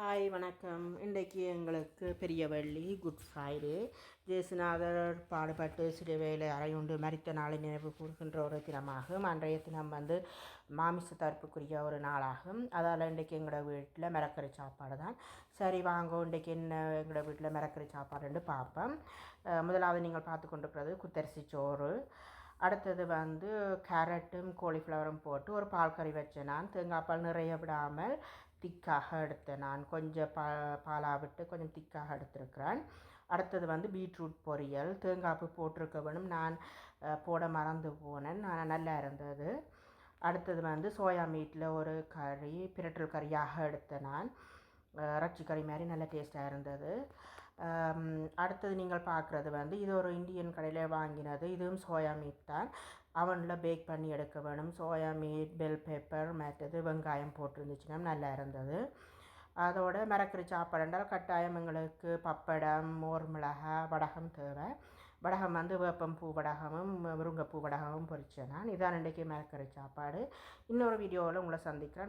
Hi வணக்கம். இன்றைக்கு எங்களுக்கு பெரிய வெள்ளி குட் ஃப்ரைடே. ஜேசுநாதர் பாடுபட்டு சிறுவேலை அறையுண்டு மரித்த நாளை நினைவு கூறுகின்ற ஒரு தினமாகும். அன்றைய தினம் வந்து மாமிச தரப்புக்குரிய ஒரு நாளாகும். அதால் இன்றைக்கு எங்களோட வீட்டில் மிரக்கறி சாப்பாடு தான். சரி வாங்க. இன்றைக்கு என்ன எங்களோட வீட்டில் மிரக்கறி சாப்பாடுன்னு பார்ப்போம். முதலாவது நீங்கள் பார்த்து கொண்டிருக்கிறது குத்தரிசி சோறு. அடுத்தது வந்து கேரட்டும் கோலிஃப்ளவரும் போட்டு ஒரு பால் கறி வச்சேன் நான். தேங்காய் பால் நிறைய விடாமல் திக்காக எடுத்தேன் நான். கொஞ்சம் பா பாலாக விட்டு கொஞ்சம் திக்காக எடுத்திருக்கிறேன். அடுத்தது வந்து பீட்ரூட் பொரியல். தேங்காய்ப்பு போட்டிருக்க வேணும். நான் போட மறந்து போனேன். நான் நல்லா இருந்தது. அடுத்தது வந்து சோயா மீட்டில் ஒரு கறி பிரட்டல் கறியாக எடுத்தேன் நான். அஹ், இறைச்சி கறி மாதிரி நல்ல டேஸ்ட்டாக இருந்தது. அடுத்தது நீங்கள் பார்க்குறது வந்து இது ஒரு இந்தியன் கடையில் வாங்கினது. இதுவும் சோயா மீட் தான். அவனில் பேக் பண்ணி எடுக்க வேணும். சோயா மீட் பெல் பேப்பர் மற்றது வெங்காயம் போட்டிருந்துச்சுன்னா நல்லா இருந்தது. அதோட மரக்கறி சாப்பாடு என்றால் கட்டாயம் எங்களுக்கு பப்படம் மோர் மிளகா வடகம் தேவை. வடகம் வந்து வேப்பம் பூ வடகமும் முருங்கைப்பூ வடகமும் பொறிச்சேன் நான். இதான் இன்றைக்கு மரக்கறி சாப்பாடு. இன்னொரு வீடியோவில் உங்களை சந்திக்கிறேன்.